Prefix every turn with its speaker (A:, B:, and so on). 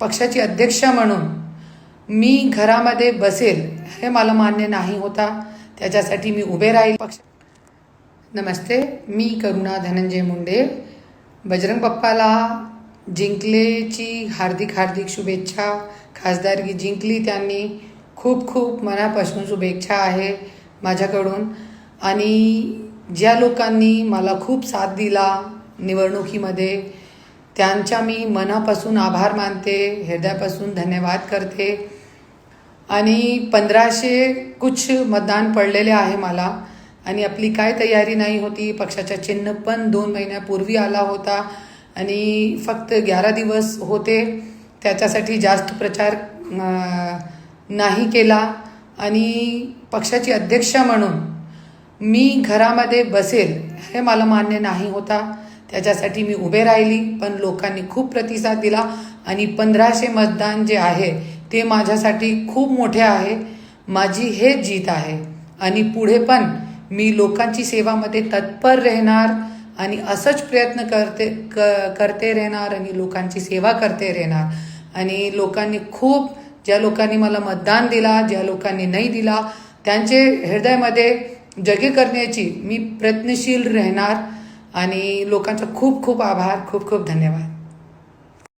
A: पक्षाची अध्यक्ष म्हणून मी घरामध्ये बसेल हे मला मान्य नाही होता. त्याच्यासाठी मी उभे राहील. पक्ष नमस्ते मी करुणा धनंजय मुंडे. बजरंग बाप्पाला जिंकलेची हार्दिक हार्दिक शुभेच्छा. खासदारकी जिंकली त्यांनी. खूप खूप मनापासून शुभेच्छा आहे माझ्याकडून. आणि ज्या लोकांनी मला खूप साथ दिला निवडणुकीमध्ये त्यांच्या मी मनापासून आभार मानते हृदयापासून धन्यवाद करते. आणि पंधराशे कुछ मतदान पडलेले आहे मला. आणि आपली काय तयारी नाही होती पक्षाचा चिन्ह पण दोन महिन्यापूर्वी आला होता. आणि फक्त ग्यारा दिवस होते. त्याच्यासाठी जास्त प्रचार नाही केला. आणि पक्षाची अध्यक्ष म्हणून मी घरामध्ये बसेल हे मला मान्य नाही होता. त्याच्यासाठी मी उभे राहिली पण लोकांनी खूप प्रतिसाद दिला आणि पंधराशे मतदान जे आहे ते माझ्यासाठी खूप मोठे आहे. माझी हेच जीत आहे. आणि पुढे पण मी लोकांची सेवामध्ये तत्पर राहणार आणि असंच प्रयत्न करते क करते राहणार आणि लोकांची सेवा करते राहणार. आणि लोकांनी खूप ज्या लोकांनी मला मतदान दिला ज्या लोकांनी नाही दिला त्यांचे हृदयामध्ये जगे करण्याची मी प्रयत्नशील राहणार. आणि लोकांचा खूप खूप आभार खूप खूप धन्यवाद.